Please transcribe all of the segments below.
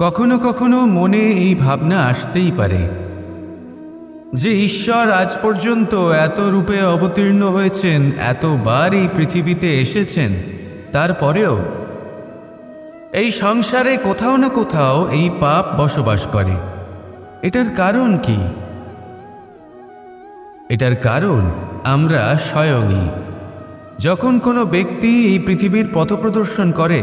কখনো কখনো মনে এই ভাবনা আসতেই পারে যে ঈশ্বর আজ পর্যন্ত এত রূপে অবতীর্ণ হয়েছেন, এতবার এই পৃথিবীতে এসেছেন, তারপরেও এই সংসারে কোথাও না কোথাও এই পাপ বসবাস করে। এটার কারণ কি? এটার কারণ আমরা স্বয়ংই। যখন কোনো ব্যক্তি এই পৃথিবীর পথপ্রদর্শন করে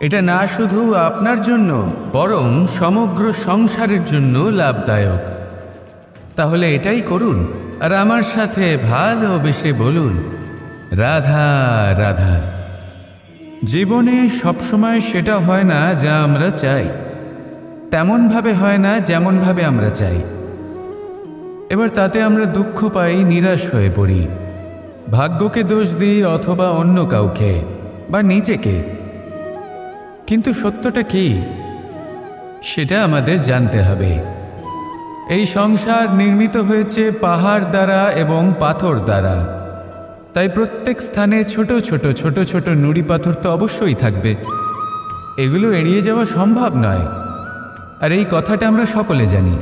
এটা না শুধু আপনার জন্য, বরং সমগ্র সংসারের জন্য লাভদায়ক। তাহলে এটাই করুন, আর আমার সাথে ভালোবেসে বলুন, রাধা রাধা। জীবনে সবসময় সেটা হয় না যা আমরা চাই, তেমনভাবে হয় না যেমনভাবে আমরা চাই। এবার তাতে আমরা দুঃখ পাই, নিরাশ হয়ে পড়ি। ভাগ্যকে দোষ দিই অথবা অন্য কাউকে, বা নিজেকে। কিন্তু সত্যটা কি? সেটা আমাদের জানতে হবে। এই সংসার নির্মিত হয়েছে পাহাড় দ্বারা এবং পাথর দ্বারা। তাই প্রত্যেক স্থানে ছোট ছোট ছোট ছোট নুড়ি পাথর তো অবশ্যই থাকবে। এগুলো এড়িয়ে যাওয়া সম্ভব নয়। আর এই কথাটা আমরা সকলে জানি।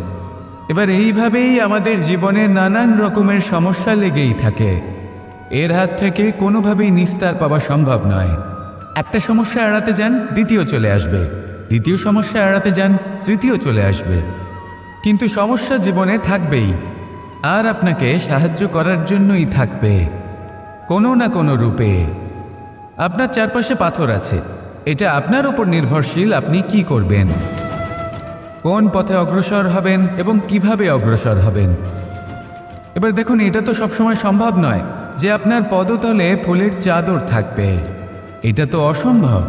এবার এইভাবেই আমাদের জীবনে নানান রকমের সমস্যা লেগেই থাকে। এর হাত থেকে কোনোভাবেই নিস্তার পাওয়া সম্ভব নয়। একটা সমস্যা এড়াতে যান, দ্বিতীয় চলে আসবে। দ্বিতীয় সমস্যা এড়াতে যান, তৃতীয় চলে আসবে। কিন্তু সমস্যা জীবনে থাকবেই। আর আপনাকে সাহায্য করার জন্যই থাকবে। কোনো না কোনো রূপে। আপনার চারপাশে পাথর আছে। এটা আপনার উপর নির্ভরশীল আপনি কি করবেন? কোন পথে অগ্রসর হবেন এবং কীভাবে অগ্রসর হবেন? এবার দেখুন, এটা তো সবসময় সম্ভব নয় যে আপনার পদতলে ফুলের চাদর থাকবে। এটা তো অসম্ভব।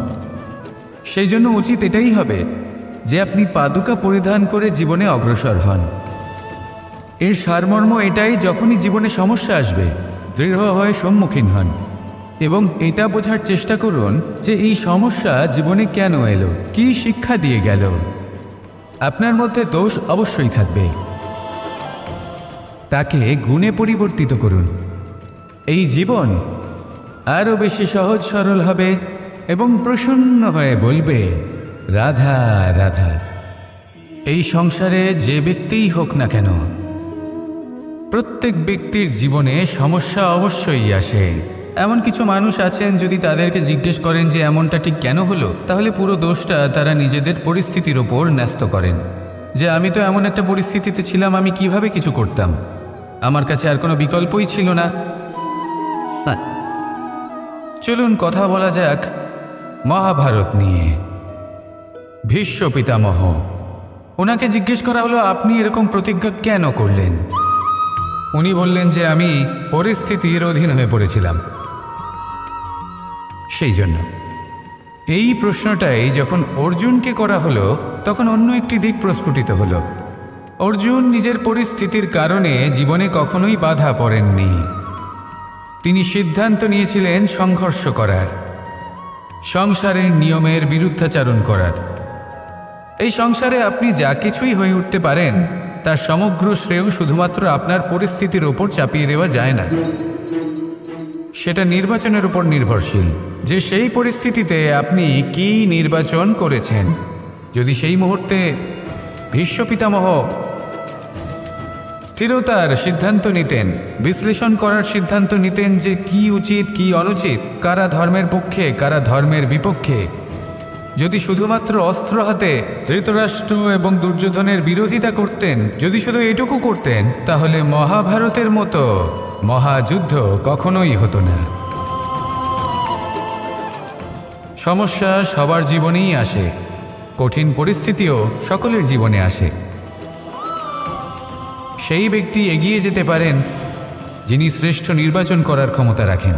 সেই জন্য উচিত এটাই হবে যে আপনি পাদুকা পরিধান করে জীবনে অগ্রসর হন। এর সারমর্ম এটাই যখনই জীবনে সমস্যা আসবে, দৃঢ় হয়ে সম্মুখীন হন। এবং এটা বোঝার চেষ্টা করুন যে এই সমস্যা জীবনে কেন এলো, কি শিক্ষা দিয়ে গেল। আপনার মধ্যে দোষ অবশ্যই থাকবে। তাকে গুণে পরিবর্তিত করুন। এই জীবন আরও বেশি সহজ সরল হবে এবং প্রসন্ন হয়ে বলবে, রাধা রাধা, এই সংসারে যে ব্যক্তিই হোক না কেন, প্রত্যেক ব্যক্তির জীবনে সমস্যা অবশ্যই আসে। এমন কিছু মানুষ আছেন যদি তাদেরকে জিজ্ঞেস করেন যে এমনটা ঠিক কেন হলো, তাহলে পুরো দোষটা তারা নিজেদের পরিস্থিতির ওপর ন্যস্ত করেন। যে আমি তো এমন একটা পরিস্থিতিতে ছিলাম, আমি কীভাবে কিছু করতাম? আমার কাছে আর কোনো বিকল্পই ছিল না। চলুন কথা বলা যাক মহাভারত নিয়ে। ভীষ্ম পিতামহ ওনাকে জিজ্ঞেস করা হলো, আপনি এরকম প্রতিজ্ঞা কেন করলেন? উনি বললেন যে, আমি পরিস্থিতির অধীন হয়ে পড়েছিলাম। সেই জন্য। এই প্রশ্নটাই যখন অর্জুনকে করা হলো, তখন অন্য একটি দিক প্রস্ফুটিত হলো। অর্জুন নিজের পরিস্থিতির কারণে জীবনে কখনোই বাধা পড়েননি। তিনি সিদ্ধান্ত নিয়েছিলেন সংঘর্ষ করার, সংসারের নিয়মের বিরুদ্ধাচারণ করার। এই সংসারে আপনি যা কিছুই হয়ে উঠতে পারেন তার সমগ্র শ্রেয় শুধুমাত্র আপনার পরিস্থিতির ওপর চাপিয়ে দেওয়া যায় না। সেটা নির্বাচনের উপর নির্ভরশীল, যে সেই পরিস্থিতিতে আপনি কি নির্বাচন করেছেন। যদি সেই মুহূর্তে ভীষ্ম পিতামহ স্থিরতার সিদ্ধান্ত নিতেন। বিশ্লেষণ করার সিদ্ধান্ত নিতেন যে কি উচিত, কি অনুচিত, কারা ধর্মের পক্ষে, কারা ধর্মের বিপক্ষে। যদি শুধুমাত্র অস্ত্র হাতে ধৃতরাষ্ট্র এবং দুর্যোধনের বিরোধিতা করতেন, যদি শুধু এটুকু করতেন, তাহলে মহাভারতের মতো মহাযুদ্ধ কখনোই হতো না। সমস্যা সবার জীবনেই আসে, কঠিন পরিস্থিতিও সকলের জীবনে আসে। সেই ব্যক্তি এগিয়ে যেতে পারেন যিনি শ্রেষ্ঠ নির্বাচন করার ক্ষমতা রাখেন।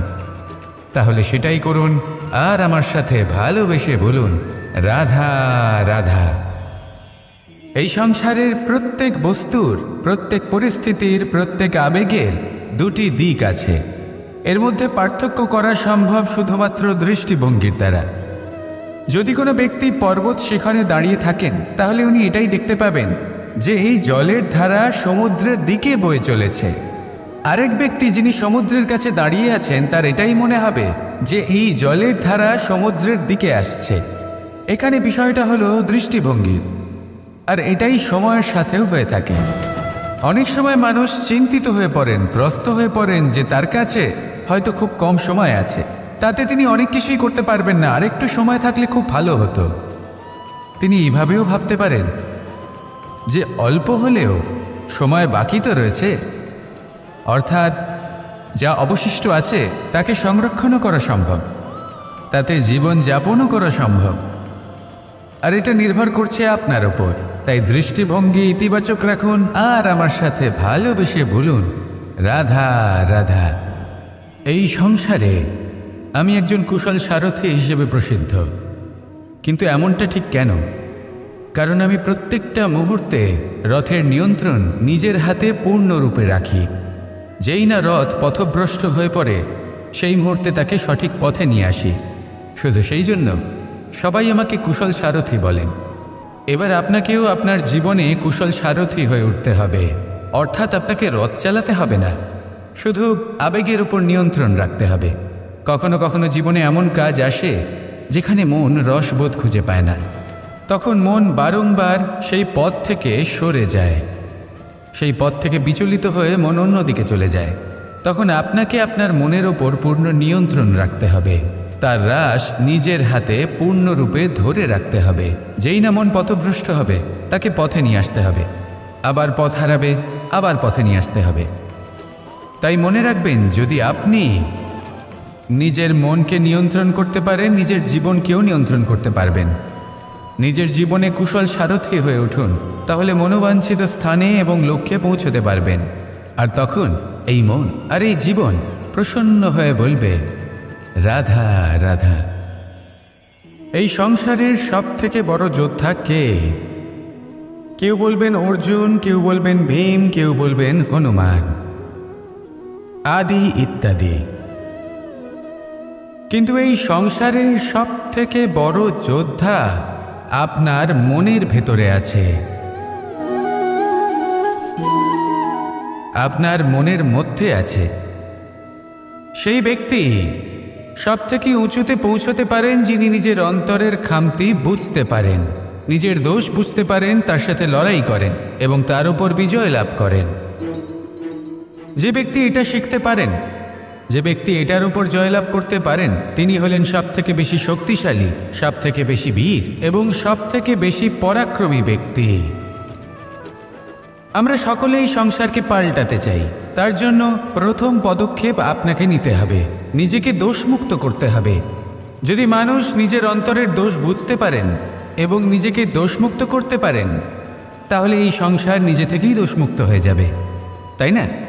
তাহলে সেটাই করুন আর আমার সাথে ভালোবেসে বলুন, রাধা রাধা। এই সংসারের প্রত্যেক বস্তুর, প্রত্যেক পরিস্থিতির, প্রত্যেক আবেগের দুটি দিক আছে। এর মধ্যে পার্থক্য করা সম্ভব শুধুমাত্র দৃষ্টিভঙ্গির দ্বারা। যদি কোনো ব্যক্তি পর্বত শিখরে দাঁড়িয়ে থাকেন, তাহলে উনি এটাই দেখতে পাবেন। যে এই জলের ধারা সমুদ্রের দিকে বয়ে চলেছে। আরেক ব্যক্তি যিনি সমুদ্রের কাছে দাঁড়িয়ে আছেন, তার এটাই মনে হবে যে এই জলের ধারা সমুদ্রের দিকে আসছে। এখানে বিষয়টা হলো দৃষ্টিভঙ্গির আর এটাই সময়ের সাথেও হয়ে থাকে। অনেক সময় মানুষ চিন্তিত হয়ে পড়েন, ত্রস্ত হয়ে পড়েন যে তার কাছে হয়তো খুব কম সময় আছে। তাতে তিনি অনেক কিছুই করতে পারবেন না, আরেকটু সময় থাকলে খুব ভালো হতো। তিনি এইভাবেও ভাবতে পারেন যে অল্প হলেও সময় বাকি তো রয়েছে। অর্থাৎ যা অবশিষ্ট আছে, তাকে সংরক্ষণও করা সম্ভব। তাতে জীবন যাপনও করা সম্ভব। আর এটা নির্ভর করছে আপনার ওপর তাই দৃষ্টিভঙ্গি ইতিবাচক রাখুন, আর আমার সাথে ভালোবেসে বলুন, রাধা রাধা, এই সংসারে আমি একজন কুশল সারথী হিসেবে প্রসিদ্ধ। কিন্তু এমনটা ঠিক কেন? কারণ আমি প্রত্যেকটা মুহূর্তে রথের নিয়ন্ত্রণ নিজের হাতে পূর্ণরূপে রাখি। যেই না রথ পথভ্রষ্ট হয়ে পড়ে, সেই মুহূর্তে তাকে সঠিক পথে নিয়ে আসি। শুধু সেই জন্য সবাই আমাকে কুশল সারথী বলেন। এবার আপনাকেও আপনার জীবনে কুশল সারথী হয়ে উঠতে হবে। অর্থাৎ আপনাকে রথ চালাতে হবে না, শুধু আবেগের উপর নিয়ন্ত্রণ রাখতে হবে। কখনো কখনো জীবনে এমন কাজ আসে যেখানে মন রসবোধ খুঁজে পায় না। তখন মন বারংবার সেই পথ থেকে সরে যায়। সেই পথ থেকে বিচলিত হয়ে মন অন্যদিকে চলে যায়। তখন আপনাকে আপনার মনের ওপর পূর্ণ নিয়ন্ত্রণ রাখতে হবে। তার রাস নিজের হাতে পূর্ণরূপে ধরে রাখতে হবে। যেই না মন পথভ্রষ্ট হবে, তাকে পথে নিয়ে আসতে হবে। আবার পথ হারাবে, আবার পথে নিয়ে আসতে হবে। তাই মনে রাখবেন, যদি আপনি নিজের মনকে নিয়ন্ত্রণ করতে পারেন, নিজের জীবনকেও নিয়ন্ত্রণ করতে পারবেন। নিজের জীবনে কুশল সারথী হয়ে উঠুন, তাহলে মনোবাঞ্ছিত স্থানে এবং লক্ষ্যে পৌঁছতে পারবেন। আর তখন এই মন আর এই জীবন প্রসন্ন হয়ে বলবে, রাধা রাধা, এই সংসারের সব থেকে বড় যোদ্ধা কে? কেউ বলবেন অর্জুন, কেউ বলবেন ভীম, কেউ বলবেন হনুমান, আদি ইত্যাদি। কিন্তু এই সংসারের সব থেকে বড় যোদ্ধা আপনার মনের ভেতরে আছে। আপনার মনের মধ্যে আছে। সেই ব্যক্তি সব থেকে উঁচুতে পৌঁছতে পারেন যিনি নিজের অন্তরের খামতি বুঝতে পারেন, নিজের দোষ বুঝতে পারেন, তার সাথে লড়াই করেন এবং তার উপর বিজয় লাভ করেন। যে ব্যক্তি এটা শিখতে পারেন যে ব্যক্তি এটার উপর জয়লাভ করতে পারেন, তিনি হলেন সব থেকে বেশি শক্তিশালী সব থেকে বেশি বীর এবং সব থেকে বেশি পরাক্রমী ব্যক্তি। আমরা সকলেই সংসারকে পাল্টাতে চাই। তার জন্য প্রথম পদক্ষেপ আপনাকে নিতে হবে। নিজেকে দোষমুক্ত করতে হবে। যদি মানুষ নিজের অন্তরের দোষ বুঝতে পারেন এবং নিজেকে দোষমুক্ত করতে পারেন, তাহলে এই সংসার নিজে থেকেই দোষমুক্ত হয়ে যাবে। তাই না?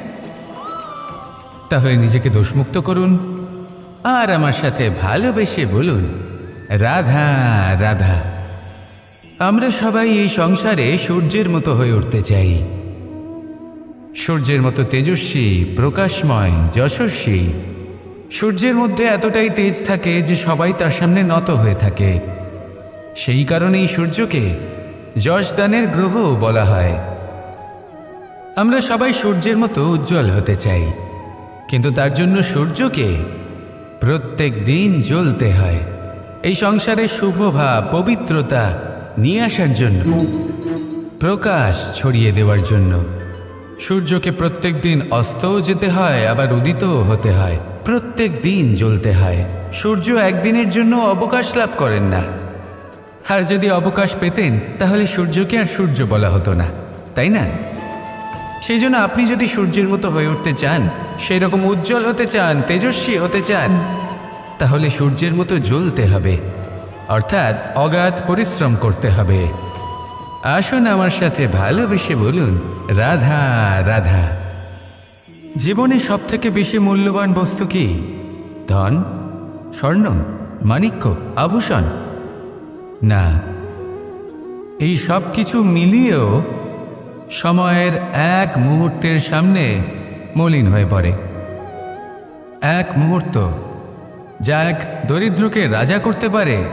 তাহলে নিজেকে দোষমুক্ত করুন। আর আমার সাথে ভালোবেসে বলুন, রাধা রাধা। আমরা সবাই এই সংসারে সূর্যের মতো হয়ে উঠতে চাই। সূর্যের মতো তেজস্বী, প্রকাশময়, যশস্বী। সূর্যের মধ্যে এতটাই তেজ থাকে যে সবাই তার সামনে নত হয়ে থাকে। সেই কারণেই সূর্যকে যশদানের গ্রহ বলা হয়। আমরা সবাই সূর্যের মতো উজ্জ্বল হতে চাই। কিন্তু তার জন্য সূর্যকে প্রত্যেক দিন জ্বলতে হয়। এই সংসারে শুভ ভাব, পবিত্রতা নিয়ে আসার জন্য, প্রকাশ ছড়িয়ে দেওয়ার জন্য। সূর্যকে প্রত্যেক দিন অস্তও যেতে হয়, আবার উদিতও হতে হয়। প্রত্যেক দিন জ্বলতে হয়। সূর্য একদিনের জন্য অবকাশ লাভ করেন না। আর যদি অবকাশ পেতেন, তাহলে সূর্যকে আর সূর্য বলা হতো না, তাই না? সেই জন্য আপনি যদি সূর্যের মতো হয়ে উঠতে চান সেই রকম উজ্জ্বল হতে চান, তেজস্বী হতে চান, তাহলে সূর্যের মতো জ্বলতে হবে। অর্থাৎ অগাধ পরিশ্রম করতে হবে। আসুন আমার সাথে ভালোবেসে বলুন, রাধা রাধা। জীবনে সব থেকে বেশি মূল্যবান বস্তু কি? ধন, স্বর্ণ, মাণিক্য, আভূষণ? না। এই সব কিছু মিলিয়েও সময়ের এক মুহূর্তের সামনে মলিন হয়ে পড়ে। এক মুহূর্ত যা এক দরিদ্রকে রাজা করতে পারে,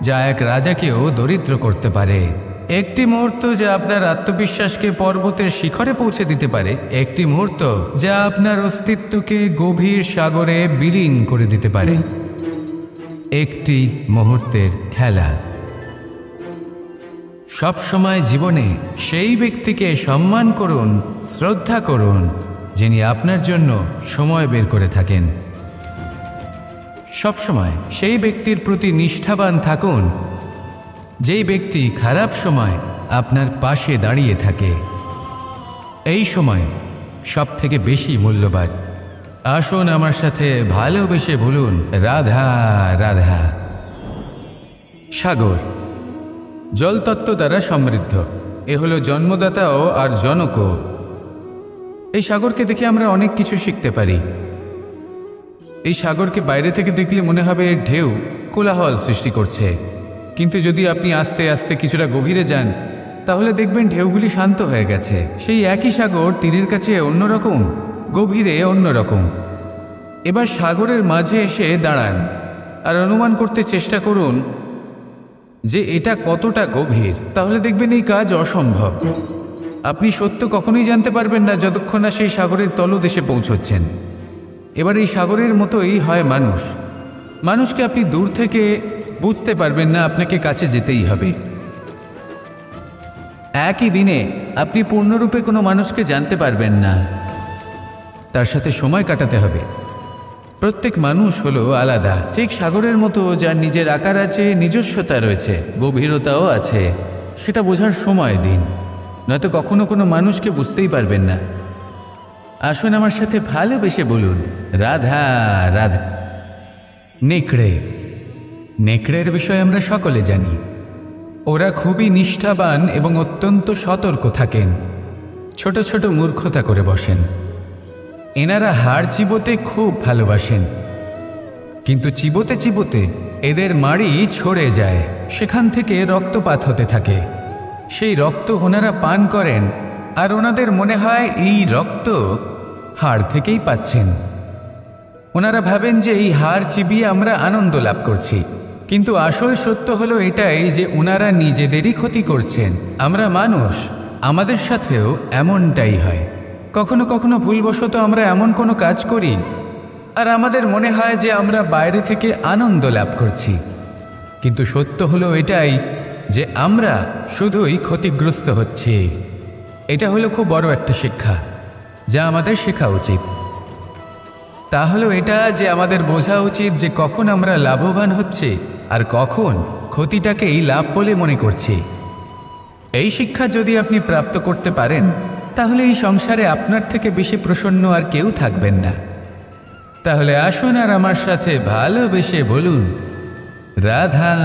যা এক রাজাকেও দরিদ্র করতে পারে। একটি মুহূর্ত যা আপনার আত্মবিশ্বাসকে পর্বতের শিখরে পৌঁছে দিতে পারে। একটি মুহূর্ত যা আপনার অস্তিত্বকে গভীর সাগরে বিলীন করে দিতে পারে। একটি মুহূর্তের খেলা। সব সময় জীবনে সেই ব্যক্তিকে সম্মান করুন, শ্রদ্ধা করুন, যিনি আপনার জন্য সময় বের করে থাকেন। সব সময় সেই ব্যক্তির প্রতি নিষ্ঠাবান থাকুন, যেই ব্যক্তি খারাপ সময় আপনার পাশে দাঁড়িয়ে থাকে। এই সময় সব থেকে বেশি মূল্যবান। আসুন আমার সাথে ভালোবেসে বলুন, রাধা রাধা। সাগর জলতত্ত্ব দ্বারা সমৃদ্ধ। এ হলো জন্মদাতাও আর জনকও। এই সাগরকে দেখে আমরা অনেক কিছু শিখতে পারি। এই সাগরকে বাইরে থেকে দেখলে মনে হবে এর ঢেউ, কোলাহল সৃষ্টি করছে। কিন্তু যদি আপনি আস্তে আস্তে কিছুটা গভীরে যান, তাহলে দেখবেন ঢেউগুলি শান্ত হয়ে গেছে। সেই একই সাগর তীরের কাছে অন্যরকম, গভীরে অন্যরকম। এবার সাগরের মাঝে এসে দাঁড়ান, আর অনুমান করতে চেষ্টা করুন যে এটা কতটা গভীর, তাহলে দেখবেন এই কাজ অসম্ভব। আপনি সত্য কখনোই জানতে পারবেন না যতক্ষণ না সেই সাগরের তলদেশে পৌঁছচ্ছেন। এবার এই সাগরের মতোই হয় মানুষ। মানুষকে আপনি দূর থেকে বুঝতে পারবেন না আপনাকে কাছে যেতেই হবে। একই দিনে আপনি পূর্ণরূপে কোনো মানুষকে জানতে পারবেন না। তার সাথে সময় কাটাতে হবে। প্রত্যেক মানুষ হলো আলাদা। ঠিক সাগরের মতো যার নিজের আকার আছে, নিজস্বতা রয়েছে, গভীরতাও আছে। সেটা বোঝার সময় দিন। নয়তো কখনো কোনো মানুষকে বুঝতেই পারবেন না। আসুন আমার সাথে ভালোবেসে বলুন, রাধা রাধা। নেকড়ে। নেকড়ের বিষয়ে আমরা সকলে জানি। ওরা খুবই নিষ্ঠাবান এবং অত্যন্ত সতর্ক থাকেন। ছোট ছোট মূর্খতা করে বসেন। এনারা হাড় চিবোতে খুব ভালোবাসেন। কিন্তু চিবোতে চিবোতে এদের মাড়ি ছড়ে যায়। সেখান থেকে রক্তপাত হতে থাকে। সেই রক্ত ওনারা পান করেন আর ওনাদের মনে হয় এই রক্ত হাড় থেকেই পাচ্ছেন। ওনারা ভাবেন যে এই হাড় চিবিয়ে আমরা আনন্দ লাভ করছি। কিন্তু আসল সত্য হলো এটাই যে ওনারা নিজেদেরই ক্ষতি করছেন। আমরা মানুষ, আমাদের সাথেও এমনটাই হয়। কখনো কখনো ভুলবশত আমরা এমন কোনো কাজ করি আর আমাদের মনে হয় যে আমরা বাইরে থেকে আনন্দ লাভ করছি। কিন্তু সত্য হলো এটাই যে আমরা শুধুই ক্ষতিগ্রস্ত হচ্ছি। এটা হলো খুব বড় একটা শিক্ষা যা আমাদের শেখা উচিত। তা হলো এটা যে আমাদের বোঝা উচিত যে কখন আমরা লাভবান হচ্ছে আর কখন ক্ষতিটাকেই লাভ বলে মনে করছি। এই শিক্ষা যদি আপনি প্রাপ্ত করতে পারেন তাহলে এই সংসারে আপনার থেকে বেশি প্রসন্ন আর কেউ থাকবেন না। তাহলে আসুন আর আমার সাথে ভালোবেসে বলুন, রাধা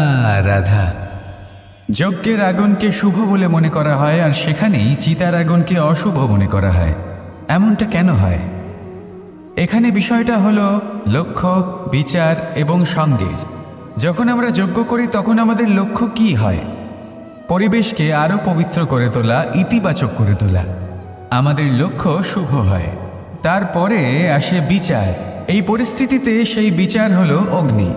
রাধা। যজ্ঞের আগুনকে শুভ বলে মনে করা হয় আর সেখানেই চিতার আগুনকে অশুভ মনে করা হয়। এমনটা কেন হয়? এখানে বিষয়টা হলো লক্ষ্য, বিচার এবং সঙ্গের। যখন আমরা যজ্ঞ করি তখন আমাদের লক্ষ্য কি হয়? পরিবেশকে আরও পবিত্র করে তোলা, ইতিবাচক করে তোলা। আমাদের লক্ষ্য শুভ হয়। তারপরে আসে বিচার। এই পরিস্থিতিতে সেই বিচার হল অগ্নি।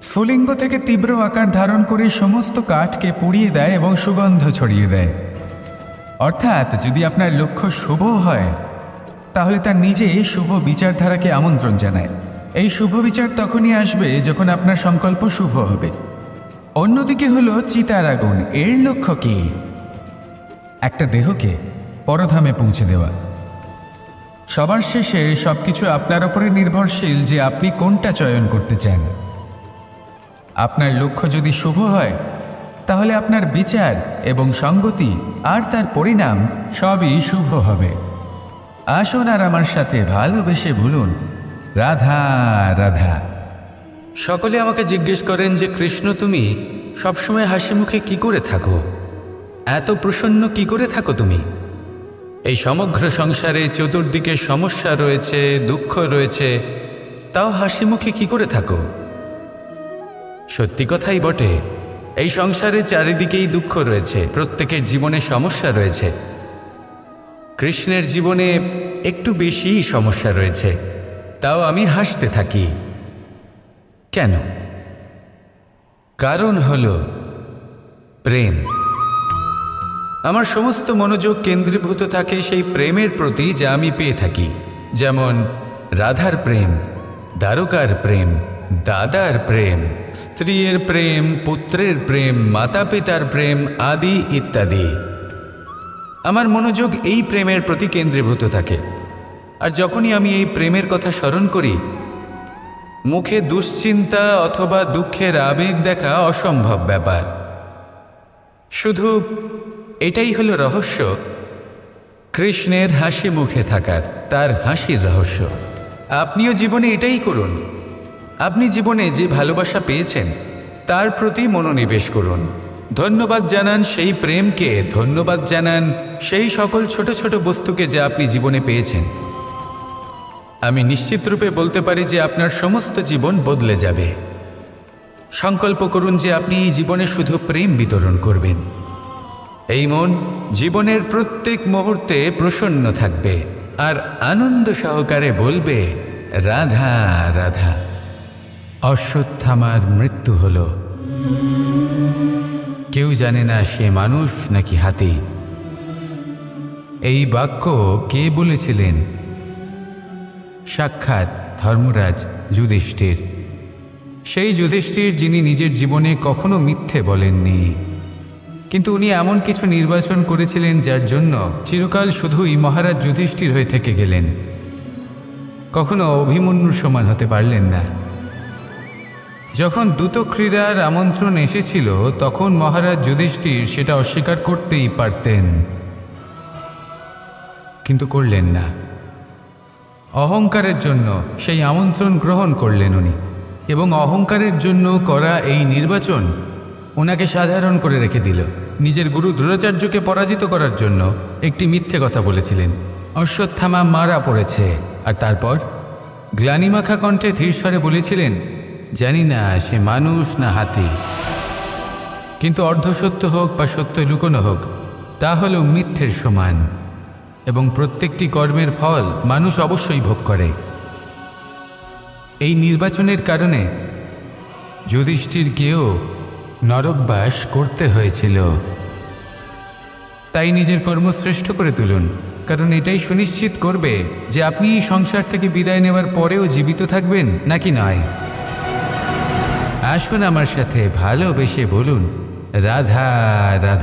স্ফুলিঙ্গ থেকে তীব্র আকার ধারণ করে সমস্ত কাঠকে পুড়িয়ে দেয় এবং সুগন্ধ ছড়িয়ে দেয়। অর্থাৎ যদি আপনার লক্ষ্য শুভ হয়, তাহলে তার নিজে শুভ বিচারধারাকে আমন্ত্রণ জানায়। এই শুভ বিচার তখনই আসবে যখন আপনার সংকল্প শুভ হবে। অন্যদিকে হলো চিতার আগুন। এর লক্ষ্য কি? একটা দেহকে পরধামে পৌঁছে দেওয়া। সবার শেষে সবকিছু আপনার ওপরে নির্ভরশীল যে আপনি কোনটা চয়ন করতে চান। আপনার লক্ষ্য যদি শুভ হয়, তাহলে আপনার বিচার এবং সঙ্গতি আর তার পরিণাম সবই শুভ হবে। আসুন আর আমার সাথে ভালোবেসে ভুলুন রাধা রাধা। সকলে আমাকে জিজ্ঞেস করেন যে, কৃষ্ণ, তুমি সবসময় হাসি মুখে কি করে থাকো? এত প্রসন্ন কি করে থাকো তুমি? এই সমগ্র সংসারে চতুর্দিকে সমস্যা রয়েছে, দুঃখ রয়েছে। তাও হাসি মুখে কি করে থাকো? সত্যি কথাই বটে, এই সংসারে চারিদিকেই দুঃখ রয়েছে, প্রত্যেকের জীবনে সমস্যা রয়েছে। কৃষ্ণের জীবনে একটু বেশিই সমস্যা রয়েছে, তাও আমি হাসতে থাকি। কেন? কারণ হল, প্রেম। আমার সমস্ত মনোযোগ কেন্দ্রীভূত থাকে সেই প্রেমের প্রতি যা আমি পেয়ে থাকি। যেমন, রাধার প্রেম, দ্বারকার প্রেম, দাদার প্রেম, স্ত্রীর প্রেম, পুত্রের প্রেম মাতা পিতার প্রেম আদি ইত্যাদি। আমার মনোযোগ এই প্রেমের প্রতি কেন্দ্রীভূত থাকে। আর যখনই আমি এই প্রেমের কথা স্মরণ করি, মুখে দুশ্চিন্তা অথবা দুঃখের আবেগ দেখা অসম্ভব ব্যাপার। শুধু এটাই হলো রহস্য। কৃষ্ণের হাসি মুখে থাকার তার হাসির রহস্য। আপনিও জীবনে এটাই করুন। আপনি জীবনে যে ভালোবাসা পেয়েছেন, তার প্রতি মনোনিবেশ করুন। ধন্যবাদ জানান সেই প্রেমকে, ধন্যবাদ জানান সেই সকল ছোট ছোট বস্তুকে যা আপনি জীবনে পেয়েছেন। আমি নিশ্চিত রূপে বলতে পারি যে আপনার সমস্ত জীবন বদলে যাবে। সংকল্প করুন যে আপনি এই জীবনে শুধু প্রেম বিতরণ করবেন। এই মন জীবনের প্রত্যেক মুহূর্তে প্রসন্ন থাকবে আর আনন্দ সহকারে বলবে, রাধা রাধা। অশ্বত্থামার মৃত্যু হল। কেউ জানে না সে মানুষ নাকি হাতি। এই বাক্য কে বলেছিলেন? সাক্ষাৎ ধর্মরাজ যুধিষ্ঠির। সেই যুধিষ্ঠির যিনি নিজের জীবনে কখনো মিথ্যে বলেননি। কিন্তু উনি এমন কিছু নির্বাচন করেছিলেন যার জন্য চিরকাল শুধুই মহারাজ যুধিষ্ঠির হয়ে থেকে গেলেন। কখনো অভিমন্যুর সমান হতে পারলেন না। যখন দ্রুত ক্রীড়ার আমন্ত্রণ এসেছিল, তখন মহারাজ যুধিষ্ঠির সেটা অস্বীকার করতেই পারতেন। কিন্তু করলেন না। অহংকারের জন্য সেই আমন্ত্রণ গ্রহণ করলেন উনি এবং অহংকারের জন্য করা এই নির্বাচন ওনাকে সাধারণ করে রেখে দিল। নিজের গুরু দ্রোণাচার্যকে পরাজিত করার জন্য একটি মিথ্যে কথা বলেছিলেন। অশ্বত্থামা মারা পড়েছে। আর তারপর? গ্লানিমাখা কণ্ঠে ধীরস্বরে বলেছিলেন, জানি না সে মানুষ না হাতি। কিন্তু অর্ধসত্য হোক বা সত্য লুকোনো হোক, তা হলো মিথ্যের সমান। এবং প্রত্যেকটি কর্মের ফল মানুষ অবশ্যই ভোগ করে। এই নির্বাচনের কারণে যুধিষ্ঠিরকেও নরকবাস করতে হয়েছিল। তাই নিজের কর্ম শ্রেষ্ঠ করে তুলুন, কারণ এটাই সুনিশ্চিত করবে যে আপনি এই সংসার থেকে বিদায় নেওয়ার পরেও জীবিত থাকবেন নাকি নয়। আসুন আমার সাথে ভালোবেসে বলুন, রাধা রাধা।